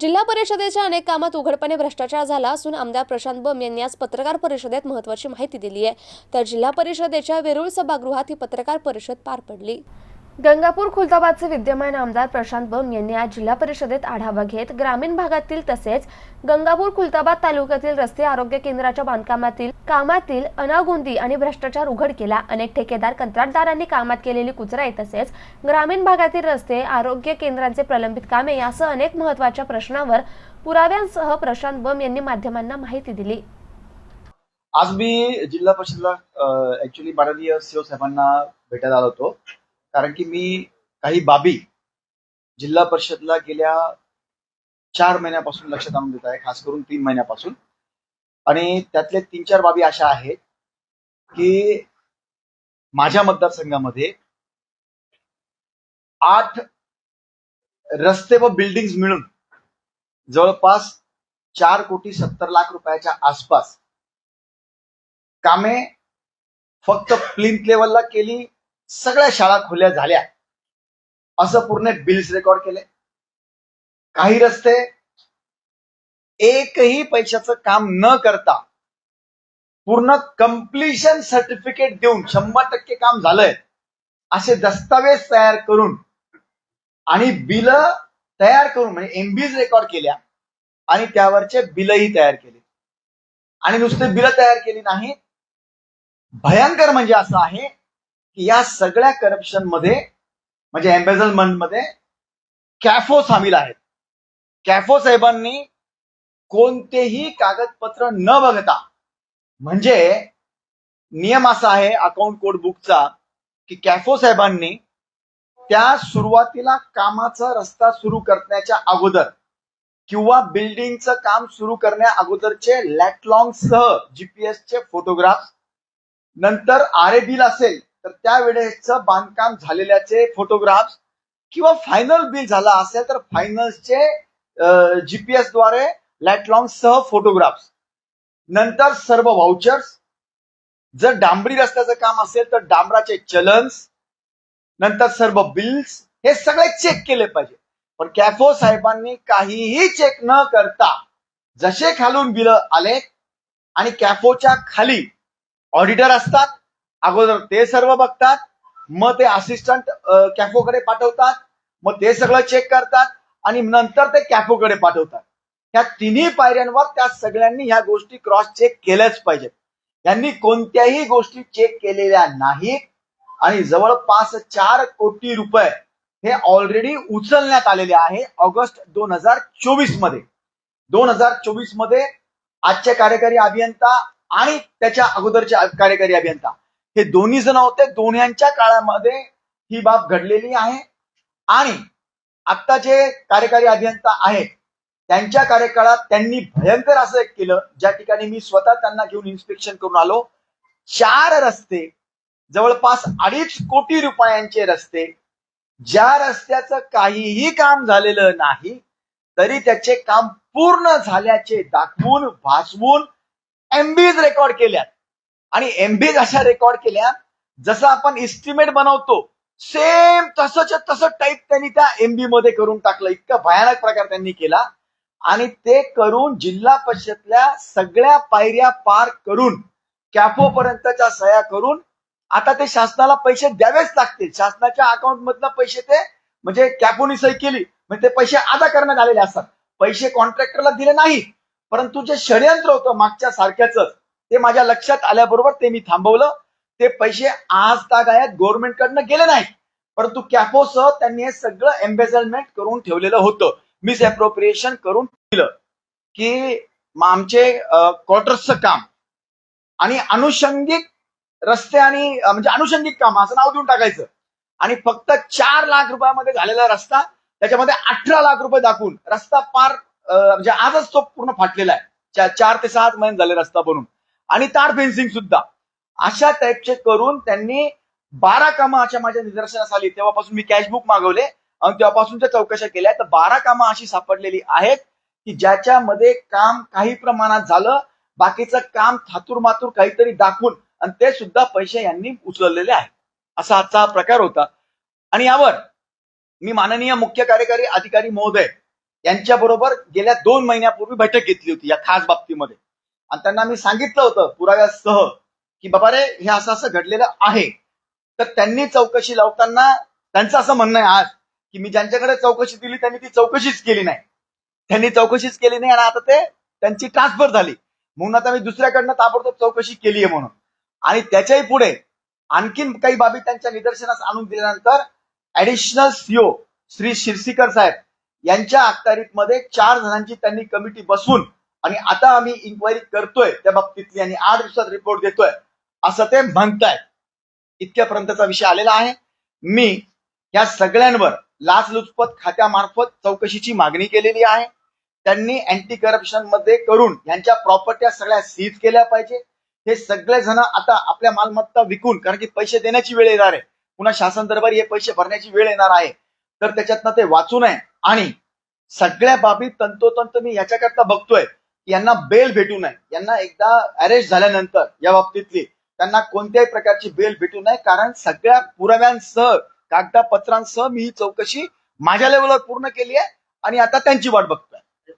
जिल्हा परिषदेच्या अनेक कामात उघडपणे भ्रष्टाचार झाला असून आमदार प्रशांत बम यांनी आज पत्रकार परिषदेत महत्वाची माहिती दिली आहे. तर जिल्हा परिषदेच्या वेरूळ सभागृहात ही पत्रकार परिषद पार पडली. गंगापूर खुलताबादचे विद्यमान आमदार प्रशांत बम यांनी आज जिल्हा परिषदेत आढावा घेत ग्रामीण भागातील तसेच गंगापूर खुलताबाद तालुक्यातील रस्ते आरोग्य केंद्राच्या बांधकामातील कामातील अनागोंदी आणि भ्रष्टाचार उघड केला. अनेक ठेकेदार कंत्राटदारांनी कामात केलेली कुचराई तसेच ग्रामीण भागातील रस्ते आरोग्य केंद्रांचे प्रलंबित कामे यासह अनेक महत्त्वाच्या प्रश्नावर पुराव्यांसह प्रशांत बम यांनी माध्यमांना माहिती दिली. आज मी जिल्हा परिषदला ऍक्च्युली माननीय सीओ साहेबांना भेटायला आलो होतो. कारण की मी काही बाबी जिल्हा परिषदला गेल्या चार महिन्यापासून लक्षात आणून देत आहे खास करून तीन महिन्यापासून. आणि त्यातल्या तीन चार बाबी अशा आहेत की माझ्या मतदारसंघामध्ये आठ रस्ते व बिल्डिंग मिळून जवळपास चार कोटी सत्तर लाख रुपयाच्या आसपास कामे फक्त प्लिंथ लेवलला केली सगळ्या शाळा खुल्या झाल्या. असं पूर्ण बिल्स रेकॉर्ड केले. काही रस्ते एकही पैशाचं काम न करता पूर्ण कम्प्लिशन सर्टिफिकेट देऊन शंभर टक्के काम झालंय. असे दस्तावेज तयार करून आणि बिल तयार करून म्हणजे एमबीज रेकॉर्ड केल्या आणि त्यावरचे बिलही तयार केले. आणि नुसते बिल तयार केली नाही. भयंकर म्हणजे असं आहे की या सगळ्या करप्शनमध्ये म्हणजे एम्बेझलमेंटमध्ये कॅफो सामील आहेत. कॅफो साहेबांनी कोणतेही कागदपत्र न बघता म्हणजे नियम असा आहे अकाउंट कोड बुकचा की कॅफो साहेबांनी त्या सुरुवातीला कामाचा रस्ता सुरू करण्याच्या अगोदर किंवा बिल्डिंगचं काम सुरू करण्या अगोदरचे लॅटलॉंग सह जीपीएसचे फोटोग्राफ नंतर आर ए बिल असेल तर त्यावेळेसचं बांधकाम झालेल्याचे फोटोग्राफ्स किंवा फायनल बिल झाला असेल तर फायनलचे जीपीएसद्वारे लॅटलॉंग सह फोटोग्राफ्स नंतर सर्व व्हाउचर्स जर डांबरी रस्त्याचं काम असेल तर डांबराचे चलन्स. नंतर सर्व बिल्स हे सगळे चेक केले पाहिजे. पण कॅफो साहेबांनी काहीही चेक न करता जसे खालून बिल आले आणि कॅफोच्या खाली ऑडिटर असतात अगोदर ते सर्व बघतात मग ते असिस्टंट कॅफोकडे पाठवतात मग ते सगळं चेक करतात आणि नंतर ते कॅफोकडे पाठवतात. या तिन्ही पायऱ्यांवर त्या सगळ्यांनी ह्या गोष्टी क्रॉस चेक केल्याच पाहिजेत. यांनी कोणत्याही गोष्टी चेक केलेल्या नाहीत आणि जवळपास चार कोटी रुपये हे ऑलरेडी उचलण्यात आलेले आहे ऑगस्ट दोन हजार चोवीसमध्ये. दोन हजार चोवीसमध्ये आजचे कार्यकारी अभियंता आणि त्याच्या अगोदरचे कार्यकारी अभियंता. हे दोन्ही जण होते. दोन्हीच्या काळामध्ये ही बाब घडलेली आहे. आणि आता जे कार्यकारी अभियंता आहेत त्यांच्या कार्यकाळात त्यांनी भयंकर असं एक केलं. ज्या ठिकाणी मी स्वतः त्यांना घेऊन इन्स्पेक्शन करून आलो. चार रस्ते जवळपास अडीच कोटी रुपयांचे रस्ते. ज्या रस्त्याचं काहीही काम झालेलं नाही तरी त्याचे काम पूर्ण झाल्याचे दाखवून भासवून एमबीज रेकॉर्ड केल्यात. आणि एमबीज अशा रेकॉर्ड केल्या जसं आपण इस्टिमेट बनवतो सेम तसंच तसं टाईप त्यांनी त्या एमबी मध्ये करून टाकलं. इतका भयानक प्रकार त्यांनी केला. आणि ते करून जिल्हा परिषदल्या सगळ्या पायऱ्या पार करून कॅफो पर्यंतच्या सह्या करून आता ते शासनाला पैसे द्यावेच लागतील. शासनाच्या अकाउंट मधनं पैसे ते म्हणजे कॅपोनी सही केली. म्हणजे ते पैसे अदा करण्यात आलेले असतात. पैसे कॉन्ट्रॅक्टरला दिले नाही. परंतु जे षडयंत्र होतं मागच्या सारख्याच ते माझ्या लक्षात आल्याबरोबर ते मी थांबवलं. ते पैसे आज तागायत गव्हर्नमेंट कडनं गेले नाही परंतु कॅपोसह त्यांनी हे सगळं एम्बेसलमेंट करून ठेवलेलं होतं. मिस अप्रोप्रिएशन करून दिलं की आमचे क्वार्टर्सचं काम आणि अनुषंगिक रस्ते आणि म्हणजे अनुषंगिक काम असं नाव देऊन टाकायचं. आणि फक्त चार लाख रुपयामध्ये झालेला रस्ता त्याच्यामध्ये अठरा लाख रुपये दाखवून रस्ता पार म्हणजे आजच तो पूर्ण फाटलेला आहे. चार ते सहा महिने झाले रस्ता बनून. आणि तार फेन्सिंग सुद्धा. अशा टाईपचे करून त्यांनी बारा कामं अशा माझ्या निदर्शनास आली. तेव्हापासून मी कॅशबुक मागवले आणि तेव्हापासूनच्या चौकशा केल्या. तर बारा कामं अशी सापडलेली आहेत की ज्याच्यामध्ये काम काही प्रमाणात झालं बाकीचं काम थातूर मातूर काहीतरी दाखवून आणि ते सुद्धा पैसे यांनी उचललेले आहेत. असा आजचा प्रकार होता. आणि यावर मी माननीय मुख्य कार्यकारी अधिकारी महोदय यांच्या बरोबर गेल्या दोन महिन्यापूर्वी बैठक घेतली होती या खास बाबतीमध्ये. आणि त्यांना मी सांगितलं होतं पुराव्यासह की बाबा रे हे असं असं घडलेलं आहे. तर त्यांनी चौकशी लावताना त्यांचं असं म्हणणं आहे आज की मी ज्यांच्याकडे चौकशी दिली त्यांनी ती चौकशीच केली नाही. त्यांनी चौकशीच केली नाही आणि आता ते त्यांची ट्रान्सफर झाली. म्हणून आता मी दुसऱ्याकडनं ताबडतोब चौकशी केली आहे म्हणून. आणि त्याच्याही पुढे आणखीन काही बाबी त्यांच्या निदर्शनास आणून दिल्यानंतर ऍडिशनल सीओ श्री शिरसीकर साहेब यांच्या अखत्यारीतमध्ये चार जणांची त्यांनी कमिटी बसवून आणि आता आम्ही इन्क्वायरी करतोय त्या बाबतीतली आणि आठ दिवसात रिपोर्ट देतोय. असं ते म्हणतायत. इतक्यापर्यंतचा विषय आलेला आहे. मी या सगळ्यांवर लाचलुचपत खात्यामार्फत चौकशीची मागणी केलेली आहे. त्यांनी अँटी करप्शनमध्ये करून यांच्या प्रॉपर्ट्या सगळ्या सीज केल्या पाहिजे. हे सगळे जण आता आपल्या मालमत्ता विकून कारण की पैसे देण्याची वेळ येणार आहे. पुन्हा शासन दरबारी हे पैसे भरण्याची वेळ येणार आहे. तर त्याच्यातनं ते वाचू नये. आणि सगळ्या बाबी तंतोतंत मी याच्याकरता बघतोय. यांना बेल भेटू नये. यांना एकदा अरेस्ट झाल्यानंतर या बाबतीतली त्यांना कोणत्याही प्रकारची बेल भेटू नये. कारण सगळ्या पुराव्यांसह कागदापत्रांसह मी ही चौकशी माझ्या लेवलवर पूर्ण केली आहे आणि आता त्यांची वाट बघतोय.